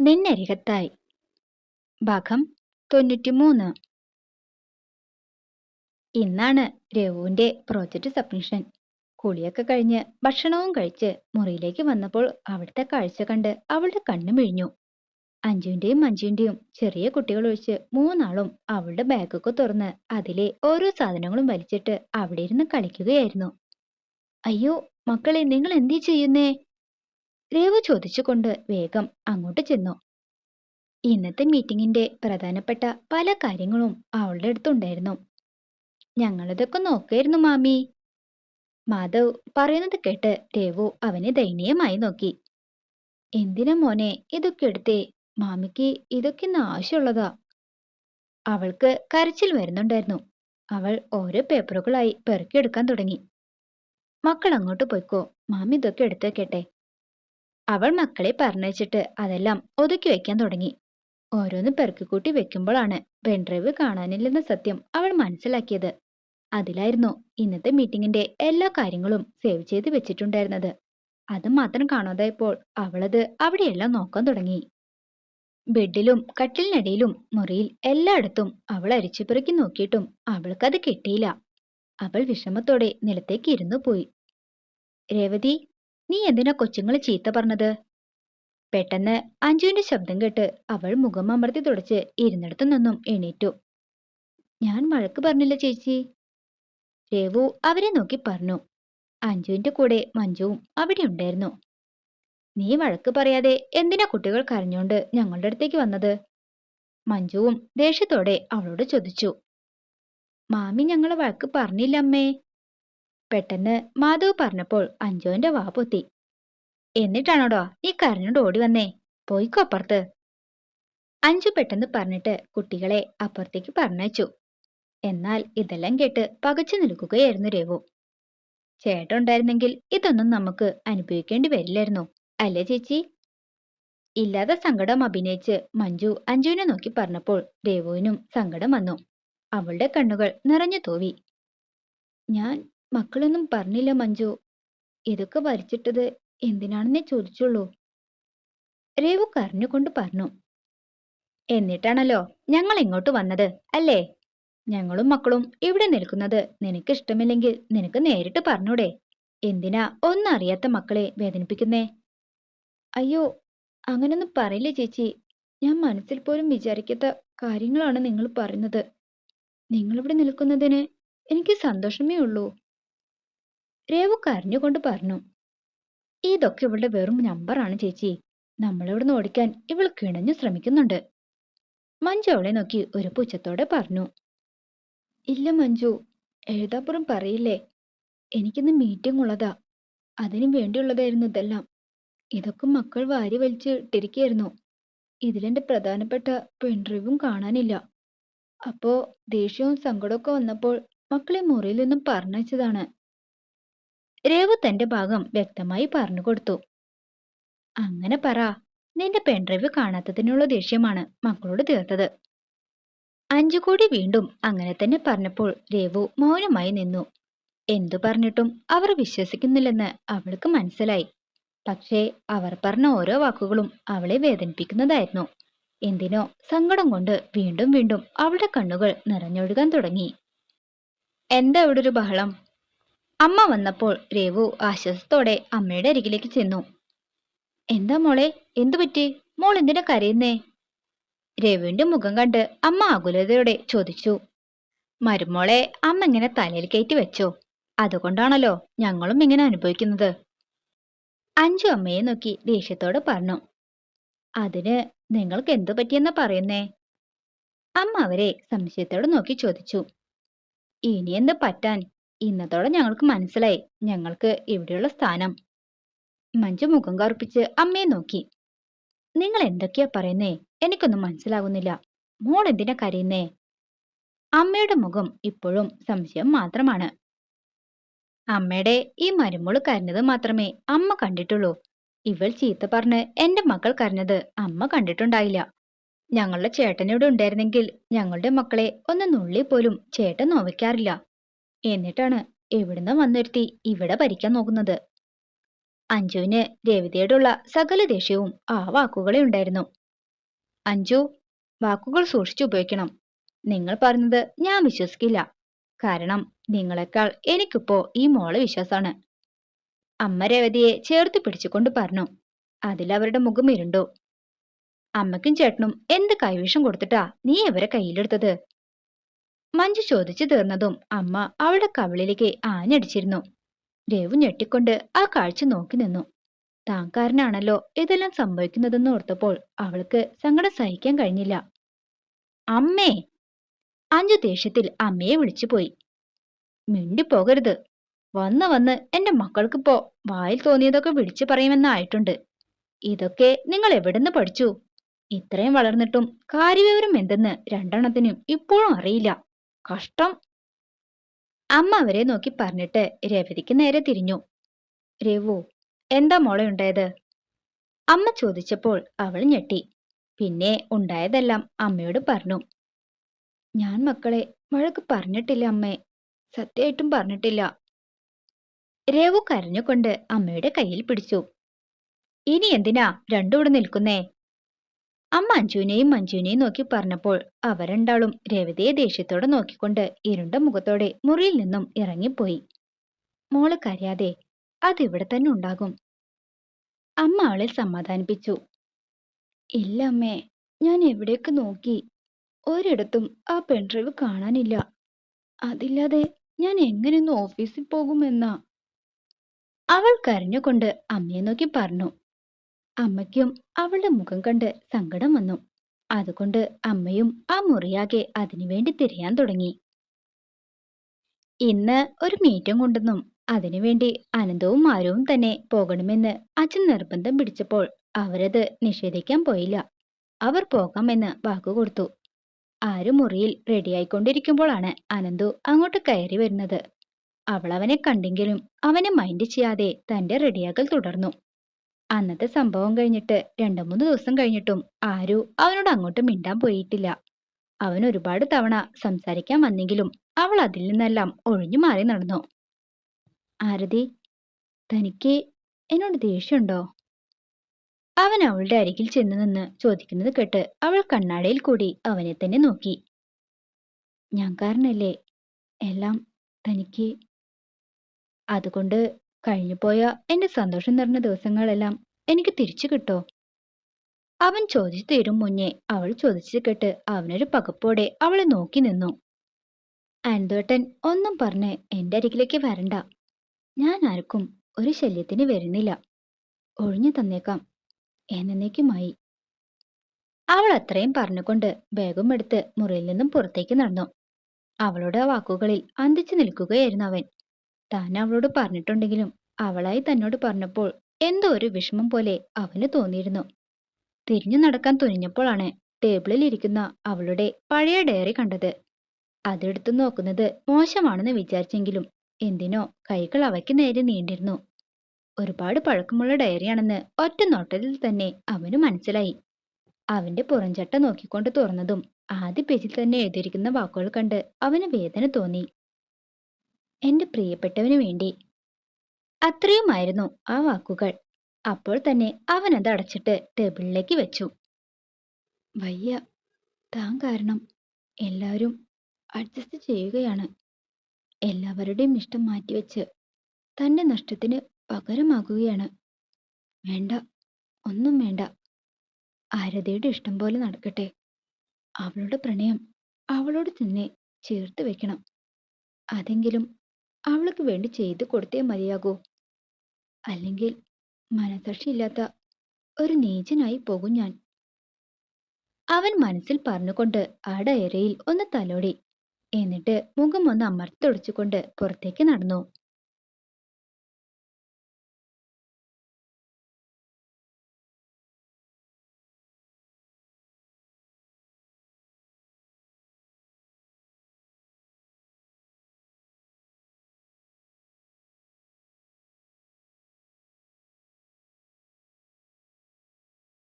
നിന്നരികത്തായി. ഭാഗം തൊണ്ണൂറ്റിമൂന്ന്. ഇന്നാണ് രഘുവിന്റെ പ്രോജക്റ്റ് സബ്മിഷൻ. കുളിയൊക്കെ കഴിഞ്ഞ് ഭക്ഷണവും കഴിച്ച് മുറിയിലേക്ക് വന്നപ്പോൾ അവിടുത്തെ കാഴ്ച കണ്ട് അവളുടെ കണ്ണു മിഴിഞ്ഞു. അഞ്ജുവിന്റെയും മഞ്ജുവിന്റെയും ചെറിയ കുട്ടികൾ ഒഴിച്ച് മൂന്നാളും അവളുടെ ബാഗൊക്കെ തുറന്ന് അതിലെ ഓരോ സാധനങ്ങളും വലിച്ചിട്ട് അവിടെ ഇരുന്ന് കളിക്കുകയായിരുന്നു. അയ്യോ മക്കളെ നിങ്ങൾ എന്തേ ചെയ്യുന്നേ? രേവു ചോദിച്ചുകൊണ്ട് വേഗം അങ്ങോട്ട് ചെന്നു. ഇന്നത്തെ മീറ്റിംഗിന്റെ പ്രധാനപ്പെട്ട പല കാര്യങ്ങളും അവളുടെ അടുത്തുണ്ടായിരുന്നു. ഞങ്ങളിതൊക്കെ നോക്കായിരുന്നു മാമി. മാധവ് പറയുന്നത് കേട്ട് രേവു അവനെ ദയനീയമായി നോക്കി. എന്തിനാ മോനെ ഇതൊക്കെ എടുത്തേ? മാമിക്ക് ഇതൊക്കെ ഇന്ന് ആവശ്യമുള്ളതാ. അവൾക്ക് കരച്ചിൽ വരുന്നുണ്ടായിരുന്നു. അവൾ ഓരോ പേപ്പറുകളായി പെറുക്കിയെടുക്കാൻ തുടങ്ങി. മക്കൾ അങ്ങോട്ട് പോയിക്കോ. മാമി ഇതൊക്കെ എടുത്തേക്കട്ടെ അവൾ മക്കളെ പറഞ്ഞയച്ചിട്ട് അതെല്ലാം ഒതുക്കി വെക്കാൻ തുടങ്ങി. ഓരോന്ന് പെറുക്കിക്കൂട്ടി വെക്കുമ്പോഴാണ് പെൻഡ്രൈവ് കാണാനില്ലെന്ന സത്യം അവൾ മനസ്സിലാക്കിയത്. അതിലായിരുന്നു ഇന്നത്തെ മീറ്റിംഗിന്റെ എല്ലാ കാര്യങ്ങളും സേവ് ചെയ്ത് വെച്ചിട്ടുണ്ടായിരുന്നത്. അത് മാത്രം കാണാതായപ്പോൾ അവളത് അവിടെയെല്ലാം നോക്കാൻ തുടങ്ങി. ബെഡിലും കട്ടിലിനടിയിലും മുറിയിൽ എല്ലായിടത്തും അവൾ അരിച്ചുപെറുക്കി നോക്കിയിട്ടും അവൾക്കത് കിട്ടിയില്ല. അവൾ വിഷമത്തോടെ നിലത്തേക്ക് ഇരുന്നു പോയി. രേവതി നീ എന്തിനാ കൊച്ചുങ്ങളെ ചീത്ത പറഞ്ഞത്? പെട്ടെന്ന് അഞ്ജുവിന്റെ ശബ്ദം കേട്ട് അവൾ മുഖം അമർത്തി തുടച്ച് ഇരുന്നിടത്തു നിന്നും എണീറ്റു. ഞാൻ വഴക്ക് പറഞ്ഞില്ല ചേച്ചി? രേവു അവരെ നോക്കി പറഞ്ഞു. അഞ്ജുവിന്റെ കൂടെ മഞ്ജുവും അവിടെ ഉണ്ടായിരുന്നു. നീ വഴക്ക് പറയാതെ എന്തിനാ കുട്ടികൾ കരഞ്ഞോണ്ട് ഞങ്ങളുടെ അടുത്തേക്ക് വന്നത്? മഞ്ജുവും ദേഷ്യത്തോടെ അവളോട് ചോദിച്ചു. മാമി ഞങ്ങളെ വഴക്ക് പറഞ്ഞില്ല അമ്മേ. പെട്ടെന്ന് മാധവ് പറഞ്ഞപ്പോൾ അഞ്ജുവിന്റെ വാ പൊത്തി. എന്നിട്ടാണോടോ? നീ കരഞ്ഞോണ്ട് ഓടി വന്നേ. പോയിക്കോ അപ്പുറത്ത്. അഞ്ചു പെട്ടെന്ന് പറഞ്ഞിട്ട് കുട്ടികളെ അപ്പുറത്തേക്ക് പറഞ്ഞയച്ചു. എന്നാൽ ഇതെല്ലാം കേട്ട് പകച്ചു നിൽക്കുകയായിരുന്നു രേവു ചേട്ടുണ്ടായിരുന്നെങ്കിൽ ഇതൊന്നും നമുക്ക് അനുഭവിക്കേണ്ടി വരില്ലായിരുന്നു അല്ലേ ചേച്ചി? ഇല്ലാതെ സങ്കടം അഭിനയിച്ച് മഞ്ജു അഞ്ജുവിനെ നോക്കി പറഞ്ഞപ്പോൾ രേവുവിനും സങ്കടം വന്നു. അവളുടെ കണ്ണുകൾ നിറഞ്ഞു തോവി. ഞാൻ മക്കളൊന്നും പറഞ്ഞില്ല മഞ്ജു. ഇതൊക്കെ വരച്ചിട്ടത് എന്തിനാണെന്നേ ചോദിച്ചുള്ളൂ. രേവു കരഞ്ഞുകൊണ്ട് പറഞ്ഞു. എന്നിട്ടാണല്ലോ ഞങ്ങൾ ഇങ്ങോട്ട് വന്നത് അല്ലേ? ഞങ്ങളും മക്കളും ഇവിടെ നിൽക്കുന്നത്. നിനക്ക് ഇഷ്ടമില്ലെങ്കിൽ നിനക്ക് നേരിട്ട് പറഞ്ഞൂടെ. എന്തിനാ ഒന്നറിയാത്ത മക്കളെ വേദനിപ്പിക്കുന്നേ? അയ്യോ അങ്ങനൊന്നും പറയില്ല ചേച്ചി. ഞാൻ മനസ്സിൽ പോലും വിചാരിക്കാത്ത കാര്യങ്ങളാണ് നിങ്ങൾ പറയുന്നത്. നിങ്ങളിവിടെ നിൽക്കുന്നതിന് എനിക്ക് സന്തോഷമേ ഉള്ളൂ. രേവു കരഞ്ഞുകൊണ്ട് പറഞ്ഞു ഇതൊക്കെ ഇവളുടെ വെറും നമ്പറാണ് ചേച്ചി. നമ്മളിവിടുന്ന് ഓടിക്കാൻ ഇവൾ കിണഞ്ഞു ശ്രമിക്കുന്നുണ്ട്. മഞ്ജു അവളെ നോക്കി ഒരു പുച്ഛത്തോടെ പറഞ്ഞു ഇല്ല മഞ്ജു എഴുതാപ്പുറം പറയില്ലേ? എനിക്കിന്ന് മീറ്റിംഗ് ഉള്ളതാ. അതിനു വേണ്ടിയുള്ളതായിരുന്നു ഇതെല്ലാം. ഇതൊക്കെ മക്കൾ വാരി വലിച്ച് ഇട്ടിരിക്കുകയായിരുന്നു. ഇതിലെന്റെ പ്രധാനപ്പെട്ട പെൺറിവും കാണാനില്ല. അപ്പോ ദേഷ്യവും സങ്കടമൊക്കെ വന്നപ്പോൾ മക്കളെ മുറിയിൽ നിന്നും പറഞ്ഞയച്ചതാണ്. രേവു തന്റെ ഭാഗം വ്യക്തമായി പറഞ്ഞു കൊടുത്തു. അങ്ങനെ പറ. നിന്റെ പെൺഡ്രൈവ് കാണാത്തതിനുള്ള ദേഷ്യമാണ് മക്കളോട് തീർത്തത്. അഞ്ചു കോടി വീണ്ടും അങ്ങനെ തന്നെ പറഞ്ഞപ്പോൾ രേവു മൗനമായി നിന്നു. എന്തു പറഞ്ഞിട്ടും അവർ വിശ്വസിക്കുന്നില്ലെന്ന് അവൾക്ക് മനസ്സിലായി. പക്ഷേ അവർ പറഞ്ഞ ഓരോ വാക്കുകളും അവളെ വേദനിപ്പിക്കുന്നതായിരുന്നു. എന്തിനോ സങ്കടം കൊണ്ട് വീണ്ടും വീണ്ടും അവളുടെ കണ്ണുകൾ നിറഞ്ഞൊഴുകാൻ തുടങ്ങി. എന്താ ഇവിടെ ഒരു ബഹളം? അമ്മ വന്നപ്പോൾ രേവു ആശ്വാസത്തോടെ അമ്മയുടെ അരികിലേക്ക് ചെന്നു. എന്താ മോളെ എന്തു പറ്റി? മോൾ എന്തിനാ കരയുന്നേ? രേവുവിന്റെ മുഖം കണ്ട് അമ്മ ആകുലതയോടെ ചോദിച്ചു. മരുമോളെ അമ്മ ഇങ്ങനെ തലയിൽ കയറ്റി വെച്ചോ. അതുകൊണ്ടാണല്ലോ ഞങ്ങളും ഇങ്ങനെ അനുഭവിക്കുന്നത്. അഞ്ചു അമ്മയെ നോക്കി ദേഷ്യത്തോടെ പറഞ്ഞു. അതിന് നിങ്ങൾക്ക് എന്തു പറ്റിയെന്നാ പറയുന്നേ? അമ്മ അവരെ സംശയത്തോടെ നോക്കി ചോദിച്ചു. ഇനി എന്ത് പറ്റാൻ? ഇന്നത്തോടെ ഞങ്ങൾക്ക് മനസ്സിലായി ഞങ്ങൾക്ക് ഇവിടെയുള്ള സ്ഥാനം. മഞ്ജു മുഖം കറുപ്പിച്ച് അമ്മയെ നോക്കി. നിങ്ങൾ എന്തൊക്കെയാ പറയുന്നേ? എനിക്കൊന്നും മനസ്സിലാകുന്നില്ല. മോൾ എന്തിനാ കരയുന്നേ? അമ്മയുടെ മുഖം ഇപ്പോഴും സംശയം മാത്രമാണ്. അമ്മയുടെ ഈ മരുമോൾ കരഞ്ഞത് മാത്രമേ അമ്മ കണ്ടിട്ടുള്ളൂ. ഇവൾ ചീത്ത പറഞ്ഞ് എന്റെ മക്കൾ കരഞ്ഞത് അമ്മ കണ്ടിട്ടുണ്ടായില്ല. ഞങ്ങളുടെ ചേട്ടൻ ഇവിടെ ഉണ്ടായിരുന്നെങ്കിൽ ഞങ്ങളുടെ മക്കളെ ഒന്ന് നുള്ളി പോലും ചേട്ടൻ നോവിക്കാറില്ല. എന്നിട്ടാണ് എവിടുന്ന് വന്നൊരുത്തി ഇവിടെ ഭരിക്കാൻ നോക്കുന്നത്. അഞ്ജുവിന് രവിതയോടുള്ള സകല ദേഷ്യവും ആ വാക്കുകളെ ഉണ്ടായിരുന്നു. അഞ്ജു വാക്കുകൾ സൂക്ഷിച്ചു ഉപയോഗിക്കണം. നിങ്ങൾ പറഞ്ഞത് ഞാൻ വിശ്വസിക്കില്ല. കാരണം നിങ്ങളെക്കാൾ എനിക്കിപ്പോ ഈ മോളെ വിശ്വാസാണ് അമ്മ രേവതിയെ ചേർത്ത് പിടിച്ചുകൊണ്ട് പറഞ്ഞു. അതിലവരുടെ മുഖം ഇരുണ്ടു. അമ്മയ്ക്കും ചേട്ടനും എന്ത് കൈവിഷം കൊടുത്തിട്ടാ നീ ഇവരെ കയ്യിലെടുത്തത്? മഞ്ജു ചോദിച്ചു തീർന്നതും അമ്മ അവളുടെ കവിളിലേക്ക് ആഞ്ഞടിച്ചിരുന്നു. രവു ഞെട്ടിക്കൊണ്ട് ആ കാഴ്ച നോക്കി നിന്നു. താൻ കാരനാണല്ലോ ഇതെല്ലാം സംഭവിക്കുന്നതെന്ന് ഓർത്തപ്പോൾ അവൾക്ക് സങ്കടം സഹിക്കാൻ കഴിഞ്ഞില്ല. അമ്മേ! അഞ്ചു ദേഷ്യത്തിൽ അമ്മയെ വിളിച്ചു വിളിച്ചുപോയി. മിണ്ടിപ്പോകരുത്. വന്ന് വന്ന് എന്റെ മക്കൾക്കിപ്പോ വായിൽ തോന്നിയതൊക്കെ വിളിച്ചു പറയുമെന്നായിട്ടുണ്ട്. ഇതൊക്കെ നിങ്ങൾ എവിടുന്ന് പഠിച്ചു? ഇത്രയും വളർന്നിട്ടും കാര്യവിവരം എന്തെന്ന് രണ്ടെണ്ണത്തിനും ഇപ്പോഴും അറിയില്ല. കഷ്ടം. അമ്മ അവരെ നോക്കി പറഞ്ഞിട്ട് രവതിക്ക് നേരെ തിരിഞ്ഞു. രവു എന്താ മോളെ ഉണ്ടായത്? അമ്മ ചോദിച്ചപ്പോൾ അവൾ ഞെട്ടി. പിന്നെ ഉണ്ടായതെല്ലാം അമ്മയോട് പറഞ്ഞു. ഞാൻ മക്കളെ മഴക്ക് പറഞ്ഞിട്ടില്ല അമ്മേ. സത്യമായിട്ടും പറഞ്ഞിട്ടില്ല. രവു കരഞ്ഞുകൊണ്ട് അമ്മയുടെ കയ്യിൽ പിടിച്ചു. ഇനി എന്തിനാ രണ്ടും ഇവിടെ നിൽക്കുന്നേ? അമ്മ അഞ്ജുവിനെയും മഞ്ജുവിനെയും നോക്കി പറഞ്ഞപ്പോൾ അവരണ്ടാളും രണ്ടാളും രവതിയെ ദേഷ്യത്തോടെ നോക്കിക്കൊണ്ട് ഇരുണ്ട മുഖത്തോടെ മുറിയിൽ നിന്നും ഇറങ്ങിപ്പോയി. മോൾ കരയാതെ അതിവിടെ തന്നെ ഉണ്ടാകും അമ്മ അവളെ സമാധാനിപ്പിച്ചു. ഇല്ല അമ്മേ ഞാൻ എവിടേക്ക് നോക്കി? ഒരിടത്തും ആ പെൺഡ്രൈവ് കാണാനില്ല. അതില്ലാതെ ഞാൻ എങ്ങനെയൊന്ന് ഓഫീസിൽ പോകുമെന്നാ അവൾ കരഞ്ഞുകൊണ്ട് അമ്മയെ നോക്കി പറഞ്ഞു. അമ്മയ്ക്കും അവളുടെ മുഖം കണ്ട് സങ്കടം വന്നു. അതുകൊണ്ട് അമ്മയും ആ മുറിയാകെ അതിനുവേണ്ടി തിരയാൻ തുടങ്ങി. ഇന്ന് ഒരു മീറ്റും കൊണ്ടെന്നും അതിനുവേണ്ടി അനന്തവും ആരവും തന്നെ പോകണമെന്ന് അച്ഛൻ നിർബന്ധം പിടിച്ചപ്പോൾ അവരത് നിഷേധിക്കാൻ പോയില്ല. അവർ പോകാമെന്ന് വാക്കുകൊടുത്തു ആരും മുറിയിൽ റെഡിയായിക്കൊണ്ടിരിക്കുമ്പോഴാണ് അനന്തു അങ്ങോട്ട് കയറി വരുന്നത്. അവളവനെ കണ്ടെങ്കിലും അവനെ മൈൻഡ് ചെയ്യാതെ തന്റെ റെഡിയാക്കൽ തുടർന്നു. അന്നത്തെ സംഭവം കഴിഞ്ഞിട്ട് രണ്ടു മൂന്ന് ദിവസം കഴിഞ്ഞിട്ടും ആരു അവനോട് അങ്ങോട്ട് മിണ്ടാൻ പോയിട്ടില്ല. അവൻ ഒരുപാട് തവണ സംസാരിക്കാൻ വന്നെങ്കിലും അവൾ അതിൽ നിന്നെല്ലാം ഒഴിഞ്ഞു മാറി നടന്നു. ആരതി തനിക്ക് എന്നോട് ദേഷ്യമുണ്ടോ? അവൻ അവളുടെ അരികിൽ ചെന്ന് നിന്ന് ചോദിക്കുന്നത് കേട്ട് അവൾ കണ്ണാടിയിൽ കൂടി അവനെ തന്നെ നോക്കി. ഞാൻ കാരണല്ലേ എല്ലാം തനിക്ക് അതുകൊണ്ട് കഴിഞ്ഞുപോയ എന്റെ സന്തോഷം നിറഞ്ഞ ദിവസങ്ങളെല്ലാം എനിക്ക് തിരിച്ചു കിട്ടോ? അവൻ ചോദിച്ചു തീരും മുന്നേ അവൾ ചോദിച്ചു കേട്ട് അവനൊരു പകപ്പോടെ അവളെ നോക്കി നിന്നു. അനന്തോട്ടൻ ഒന്നും പറഞ്ഞ് എന്റെ അരികിലേക്ക് വരണ്ട. ഞാൻ ആർക്കും ഒരു ശല്യത്തിന് വരുന്നില്ല. ഒഴിഞ്ഞു തന്നേക്കാം. എന്നേക്കുമായി. അവൾ അത്രയും പറഞ്ഞുകൊണ്ട് ബാഗും എടുത്ത് മുറിയിൽ നിന്നും പുറത്തേക്ക് നടന്നു. അവളുടെ വാക്കുകളിൽ അന്തിച്ചു നിൽക്കുകയായിരുന്നു അവൻ. താൻ അവളോട് പറഞ്ഞിട്ടുണ്ടെങ്കിലും അവളായി തന്നോട് പറഞ്ഞപ്പോൾ എന്തോ ഒരു വിഷമം പോലെ അവന് തോന്നിയിരുന്നു. തിരിഞ്ഞു നടക്കാൻ തുനിഞ്ഞപ്പോഴാണ് ടേബിളിൽ ഇരിക്കുന്ന അവളുടെ പഴയ ഡയറി കണ്ടത്. അതെടുത്തു നോക്കുന്നത് മോശമാണെന്ന് വിചാരിച്ചെങ്കിലും എന്തിനോ കൈകൾ അവയ്ക്ക് നേരെ നീണ്ടിരുന്നു. ഒരുപാട് പഴക്കമുള്ള ഡയറിയാണെന്ന് ഒറ്റ നോട്ടത്തിൽ തന്നെ അവന് മനസ്സിലായി. അവന്റെ പുറംചട്ട നോക്കിക്കൊണ്ട് തുറന്നതും ആദ്യ പേജിൽ തന്നെ എഴുതിയിരിക്കുന്ന വാക്കുകൾ കണ്ട് അവന് വേദന തോന്നി. എന്റെ പ്രിയപ്പെട്ടവന് വേണ്ടി. അത്രയുമായിരുന്നു ആ വാക്കുകൾ. അപ്പോൾ തന്നെ അവൻ അത് അടച്ചിട്ട് ടേബിളിലേക്ക് വെച്ചു. വയ്യ താൻ കാരണം എല്ലാവരും അഡ്ജസ്റ്റ് ചെയ്യുകയാണ്. എല്ലാവരുടെയും ഇഷ്ടം മാറ്റിവെച്ച് തന്റെ നഷ്ടത്തിന് പകരമാകുകയാണ്. വേണ്ട ഒന്നും വേണ്ട. ആരതിയുടെ ഇഷ്ടം പോലെ നടക്കട്ടെ. അവളുടെ പ്രണയം അവളോട് തന്നെ ചേർത്ത് വെക്കണം. അതെങ്കിലും അവൾക്ക് വേണ്ടി ചെയ്തു കൊടുത്തേ മതിയാകൂ. അല്ലെങ്കിൽ മനസാക്ഷിയില്ലാത്ത ഒരു നീചനായി പോകും ഞാൻ. അവൻ മനസ്സിൽ പറഞ്ഞുകൊണ്ട് ആ ഒന്ന് തലോടി. എന്നിട്ട് മുഖം ഒന്ന് അമർത്തി തുടച്ചുകൊണ്ട് പുറത്തേക്ക് നടന്നു.